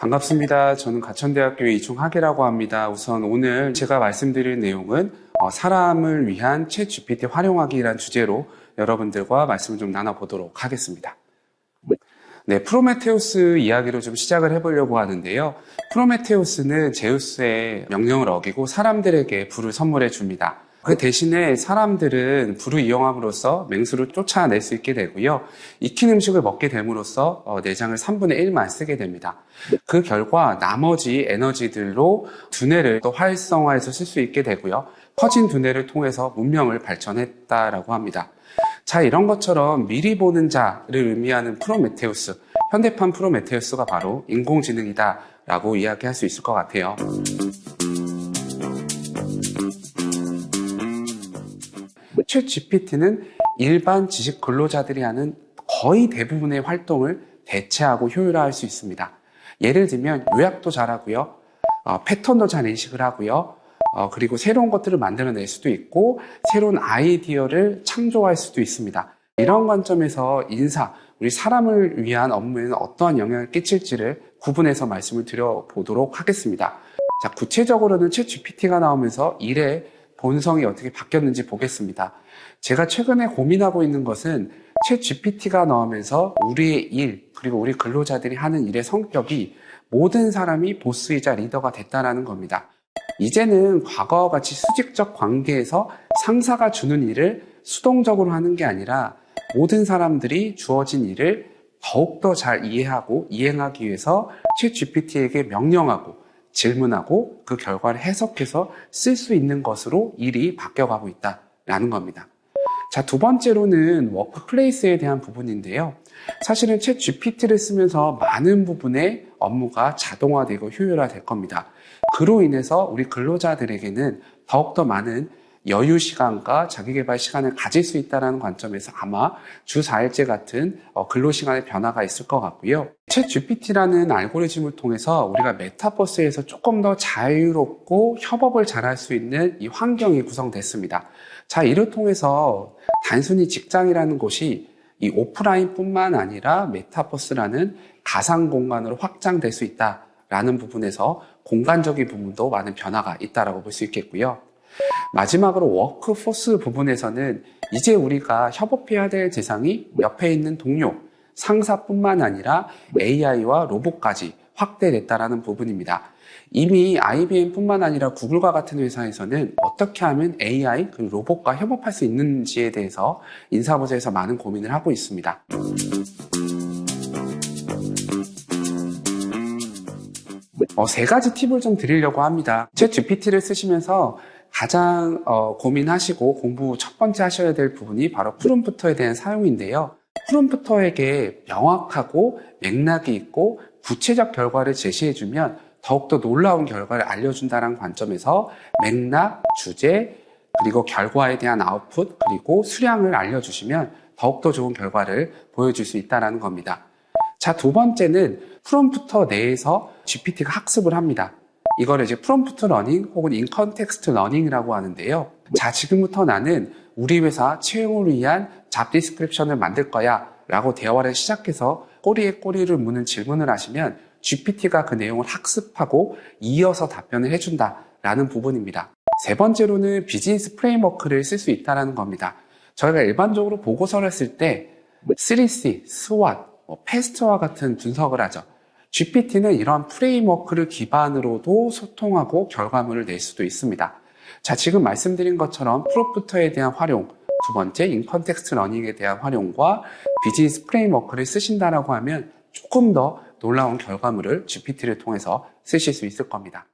반갑습니다. 저는 가천대학교의 이충학이라고 합니다. 우선 오늘 제가 말씀드릴 내용은 어, 사람을 위한 챗 GPT 활용하기란 주제로 여러분들과 말씀을 좀 나눠보도록 하겠습니다. 네, 프로메테우스 이야기로 좀 시작을 해보려고 하는데요. 프로메테우스는 제우스의 명령을 어기고 사람들에게 불을 선물해 줍니다. 그 대신에 사람들은 불을 이용함으로써 맹수를 쫓아낼 수 있게 되고요. 익힌 음식을 먹게 됨으로써 어, 내장을 3분의 1만 쓰게 됩니다. 그 결과 나머지 에너지들로 두뇌를 또 활성화해서 쓸 수 있게 되고요. 커진 두뇌를 통해서 문명을 발전했다라고 합니다. 자, 이런 것처럼 미리 보는 자를 의미하는 프로메테우스, 현대판 프로메테우스가 바로 인공지능이다라고 이야기할 수 있을 것 같아요. 챗 GPT는 일반 지식 근로자들이 하는 거의 대부분의 활동을 대체하고 효율화할 수 있습니다. 예를 들면 요약도 잘하고요, 어, 패턴도 잘 인식을 하고요, 어, 그리고 새로운 것들을 만들어낼 수도 있고 새로운 아이디어를 창조할 수도 있습니다. 이런 관점에서 인사, 우리 사람을 위한 업무에는 어떠한 영향을 끼칠지를 구분해서 말씀을 드려보도록 하겠습니다. 자, 구체적으로는 챗 GPT가 나오면서 일의 본성이 어떻게 바뀌었는지 보겠습니다. 제가 최근에 고민하고 있는 것은 챗 GPT가 나오면서 우리의 일, 그리고 우리 근로자들이 하는 일의 성격이 모든 사람이 보스이자 리더가 됐다는 겁니다. 이제는 과거와 같이 수직적 관계에서 상사가 주는 일을 수동적으로 하는 게 아니라 모든 사람들이 주어진 일을 더욱더 잘 이해하고 이행하기 위해서 챗 GPT에게 명령하고 질문하고 그 결과를 해석해서 쓸 수 있는 것으로 일이 바뀌어가고 있다라는 겁니다. 자, 두 번째로는 워크플레이스에 대한 부분인데요. 사실은 챗 GPT를 쓰면서 많은 부분의 업무가 자동화되고 효율화될 겁니다. 그로 인해서 우리 근로자들에게는 더욱더 많은 여유 시간과 자기개발 시간을 가질 수 있다는 관점에서 아마 주 4일제 같은 어, 근로 시간의 변화가 있을 것 같고요. 챗 GPT라는 알고리즘을 통해서 우리가 메타버스에서 조금 더 자유롭고 협업을 잘할 수 있는 이 환경이 구성됐습니다. 자, 이를 통해서 단순히 직장이라는 곳이 이 오프라인뿐만 아니라 메타버스라는 가상 공간으로 확장될 수 있다라는 부분에서 공간적인 부분도 많은 변화가 있다라고 볼 수 있겠고요. 마지막으로 워크포스 부분에서는 이제 우리가 협업해야 될 대상이 옆에 있는 동료, 상사뿐만 아니라 AI와 로봇까지 확대됐다라는 부분입니다. 이미 IBM뿐만 아니라 구글과 같은 회사에서는 어떻게 하면 AI 그리고 로봇과 협업할 수 있는지에 대해서 인사부서에서 많은 고민을 하고 있습니다. 어, 세 가지 팁을 좀 드리려고 합니다. 챗 GPT를 쓰시면서 가장 어, 고민하시고 공부 첫 번째 하셔야 될 부분이 바로 프롬프터에 대한 사용인데요. 프롬프터에게 명확하고 맥락이 있고 구체적 결과를 제시해주면 더욱더 놀라운 결과를 알려준다는 관점에서 맥락, 주제, 그리고 결과에 대한 아웃풋, 그리고 수량을 알려주시면 더욱더 좋은 결과를 보여줄 수 있다는 겁니다. 자, 두 번째는 프롬프터 내에서 GPT가 학습을 합니다. 이걸 이제 프롬프트 러닝 혹은 인컨텍스트 러닝이라고 하는데요. 자, 지금부터 나는 우리 회사 채용을 위한 잡 디스크립션을 만들 거야 라고 대화를 시작해서 꼬리에 꼬리를 무는 질문을 하시면 GPT가 그 내용을 학습하고 이어서 답변을 해준다 라는 부분입니다. 세 번째로는 비즈니스 프레임워크를 쓸 수 있다는 겁니다. 저희가 일반적으로 보고서를 쓸 때 3C, SWOT, 패스트와 같은 분석을 하죠. GPT는 이러한 프레임워크를 기반으로도 소통하고 결과물을 낼 수도 있습니다. 자, 지금 말씀드린 것처럼 프로프터에 대한 활용, 두 번째 인컨텍스트 러닝에 대한 활용과 비즈니스 프레임워크를 쓰신다라고 하면 조금 더 놀라운 결과물을 GPT를 통해서 쓰실 수 있을 겁니다.